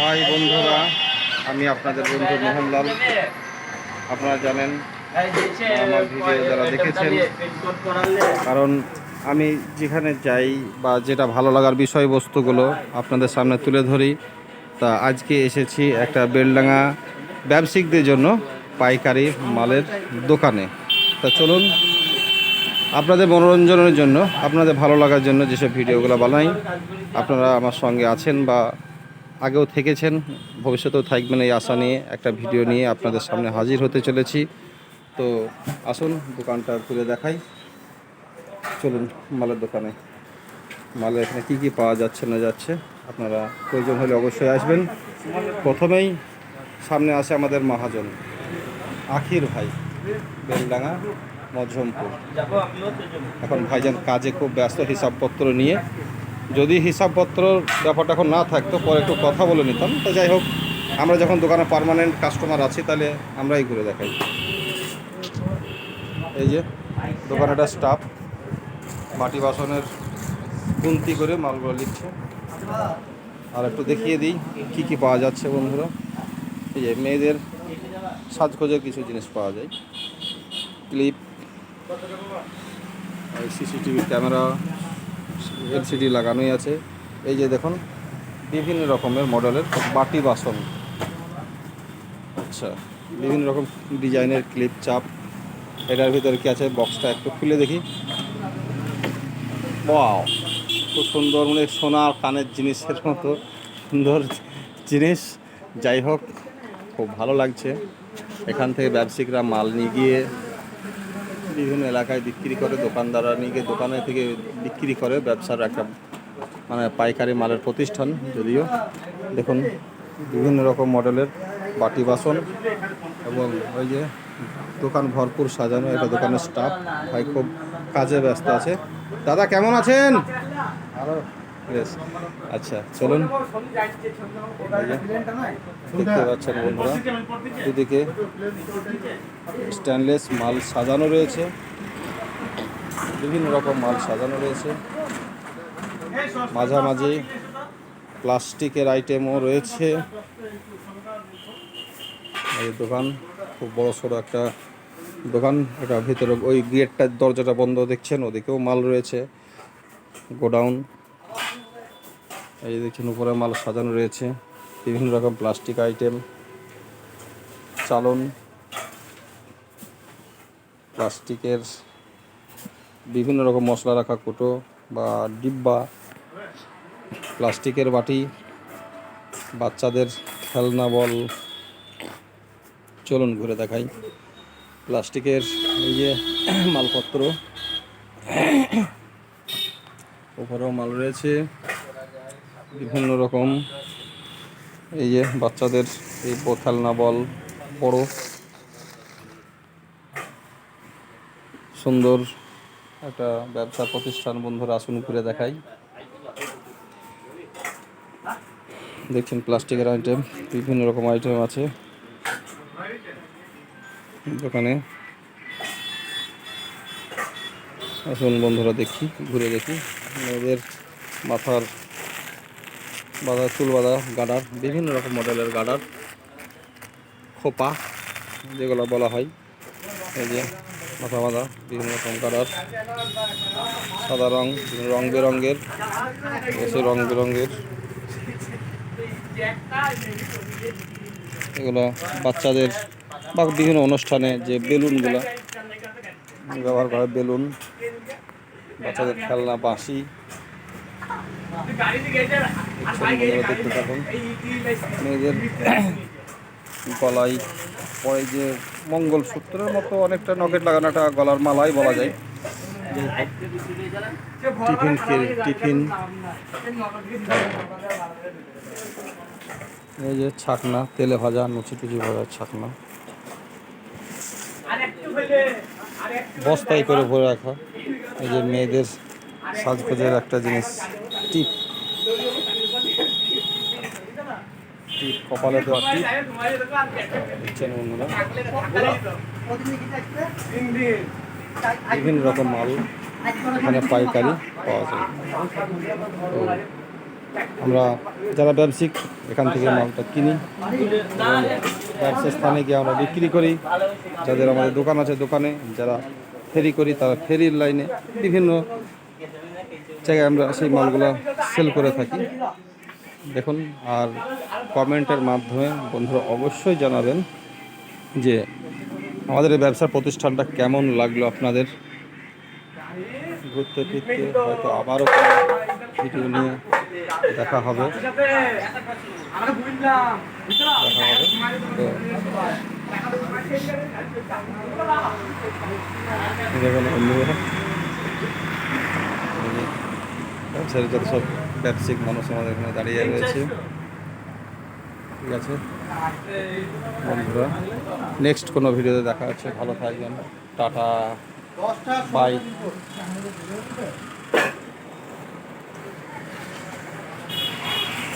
High বন্ধুরা, আমি আপনাদের বন্ধু মোহনলাল। আপনারা জানেন, আমার ভিডিও যারা দেখেছেন, কারণ আমি যেখানে যাই বা যেটা ভালো লাগার বিষয়বস্তুগুলো আপনাদের সামনে তুলে ধরি, তা আজকে এসেছি একটা বেলডাঙ্গা ব্যবসায়িকদের জন্য পাইকারি মালের দোকানে। তা চলুন, আপনাদের মনোরঞ্জনের জন্য, আপনাদের ভালো লাগার জন্য যেসব ভিডিওগুলো বানাই, আপনারা আমার সঙ্গে আছেন বা আগেও থেকেছেন, ভবিষ্যতেও থাকবেন এই আশা নিয়ে একটা ভিডিও নিয়ে আপনাদের সামনে হাজির হতে চলেছি। তো আসুন, দোকানটা ঘুরে দেখাই। চলুন, মালের দোকানে। মালে এখানে কী কী পাওয়া যাচ্ছে, না যাচ্ছে, আপনারা প্রয়োজন হলে অবশ্যই আসবেন। প্রথমেই সামনে আসে আমাদের মহাজন, আখির ভাই, বেলডাঙ্গা মধ্যমপুর এখন ভাইজান কাজে খুব ব্যস্ত, হিসাবপত্র নিয়ে যদি হিসাবপত্র ব্যাপারটা এখন না থাকতো, পরে একটু কথা বলে নিতাম। তো যাই হোক, আমরা যখন দোকানে পার্মানেন্ট কাস্টমার আছি, তাহলে আমরাই ঘুরে দেখাই। এই যে দোকানেটা স্টাফ মাটি বাসনের গুনতি করে মালগুলো লিখছে আর একটু দেখিয়ে দিই, কী কী পাওয়া যাচ্ছে বন্ধুরা। এই যে, মেয়েদের সাজগোজের কিছু জিনিস পাওয়া যায়। Clip CCTV camera. এলসিডি লাগানোই আছে। এই যে দেখুন, বিভিন্ন রকমের মডেলের বাটি বাসন। আচ্ছা বিভিন্ন রকম ডিজাইনের ক্লিপ চাপ। এটার ভিতরে কি আছে? বক্সটা একটু খুলে দেখি। ওয়াও, খুব সুন্দর মানে সোনার কানের জিনিসের মতো সুন্দর জিনিস। যাই হোক, খুব ভালো লাগছে। এখান থেকে ব্যবসায়িকরা মাল নিয়ে গিয়ে বিভিন্ন এলাকায় বিক্রি করে, দোকানদাররা নিয়ে দোকানে থেকে বিক্রি করে, ব্যবসার একটা মানে পাইকারি মালের প্রতিষ্ঠান যদিও। দেখুন, বিভিন্ন রকম মডেলের বাটি বাসন এবং ওই যে দোকান ভরপুর সাজানো, এটা দোকানের স্টাফ ভাই খুব কাজে ব্যস্ত আছে। দাদা, কেমন আছেন? আরও আচ্ছা চলুন। দেখতে পাচ্ছেন বন্ধুরা, দুদিকে স্টেনলেস মাল সাজানো রয়েছে। বিভিন্ন রকম মাল সাজানো রয়েছে। মাঝামাঝি প্লাস্টিকের আইটেমও রয়েছে। এই দোকান, খুব বড় সড়ো একটা দোকান। এটা ভিতরে ওই গেটটার দরজাটা বন্ধ দেখছেন, ওদিকেও মাল রয়েছে। গোডাউন। এই যে দেখছেন উপরে মাল সাজানো রয়েছে। বিভিন্ন রকম প্লাস্টিক আইটেম, চালন, প্লাস্টিকের বিভিন্ন রকম মশলা রাখা কোটো বা ডিব্বা, প্লাস্টিকের বাটি, বাচ্চাদের খেলনা বল। চলুন ঘুরে দেখাই। প্লাস্টিকের এই যে মালপত্র, উপরেও মাল রয়েছে। বিভিন্ন রকম। এই যে বাচ্চাদের এই খেলনা বল, বড়। সুন্দর একটা ব্যবসা প্রতিষ্ঠান বন্ধুরা, আসুন ঘুরে দেখাই। দেখছেন প্লাস্টিকের আইটেম বিভিন্ন রকম আইটেম আছে। দোকানে। আসুন বন্ধুরা দেখি, ঘুরে দেখি। মেয়েদের মাথার বাঁধা চুল বাঁধা গাডার, বিভিন্ন রকম মডেলের গাডার, খোপা, যেগুলো বলা হয়। এই যে, মাথা বাঁধা, বিভিন্ন রকম গাডার, সাদা রং রং বেরঙের এসে রং বেরঙের। এগুলো বাচ্চাদের বা বিভিন্ন অনুষ্ঠানে যে বেলুনগুলো ব্যবহার করে, বেলুন, বাচ্চাদের খেলনা, বাঁশি। দেখতে থাকুন। মেয়েদের গলায় পরে যে মঙ্গলসূত্রের মতো অনেকটা নকেট লাগানো একটা গলার মালাই বলা যায়। Tiffin tiffin. এই যে ছাকনা তেলে ভাজা লুচি টুচি ভাজার ছাকনা। বস্তায় করে ভরে রাখা। এই যে মেয়েদের সাজগোজের একটা জিনিস টিপ। টিপ কপালে দেওয়া দিচ্ছেন বিভিন্ন রকম মাল এখানে পাইকারি পাওয়া যায়। তো আমরা যারা ব্যবসায়িক, এখান থেকে মালটা কিনি ব্যবসা স্থানে গিয়ে আমরা বিক্রি করি। যাদের আমাদের দোকান আছে দোকানে, যারা ফেরি করি, তারা ফেরির লাইনে বিভিন্ন জায়গায় আমরা সেই মালগুলো সেল করে থাকি। দেখুন, আর কমেন্টের মাধ্যমে বন্ধুরা অবশ্যই জানাবেন যে আমাদের এই ব্যবসার প্রতিষ্ঠানটা কেমন লাগল আপনাদের। ঘুরতে ফিরতে হয়তো আবারও ভিডিও নিয়ে দেখা হবে। দেখা হবে। তো দেখুন যত সব ব্যবসায়িক মানুষ আমাদের এখানে দাঁড়িয়ে রয়েছে। ঠিক আছে? বন্ধুরা নেক্সট কোনো ভিডিওতে দেখা হচ্ছে। ভালো থাকবেন। টাটা। বাই